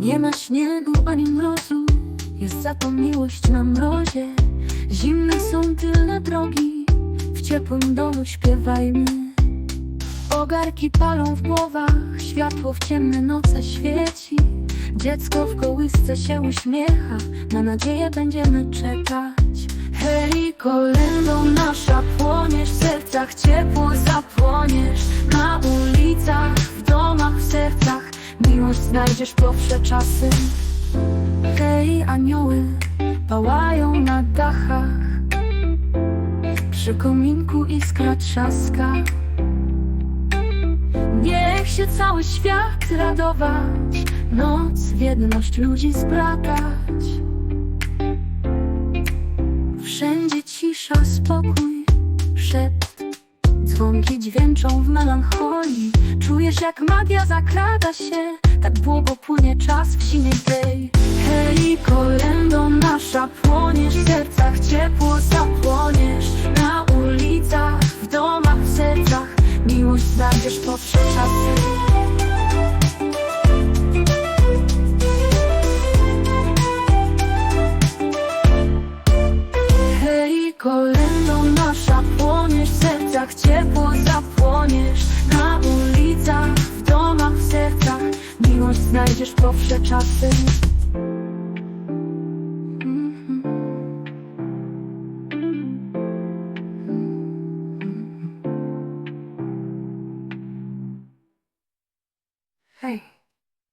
Nie ma śniegu ani mrozu Jest za to miłość na mrozie. Zimne są tylne drogi W ciepłym domu śpiewajmy. Ogarki palą w głowach Światło w ciemne noce świeci. Dziecko w kołysce się uśmiecha Na nadzieję będziemy czekać. Hej, kolędą nasza płoniesz W sercach ciepło zapłoniesz znajdziesz po wsze czasy. Hej, anioły pałają na dachach. Przy kominku iskra trzaska. Niech się cały świat radować Noc w jedność ludzi zbratać Wszędzie cisza, spokój, szept Dzwonki dźwięczą w melancholii. Czujesz jak magia zakrada się Tak długo płynie czas w sinej tej Hej, kolędą nasza płoniesz W sercach ciepło zapłoniesz. Na ulicach, w domach, w sercach Miłość znajdziesz po wsze czasy. Hej, kolędą Na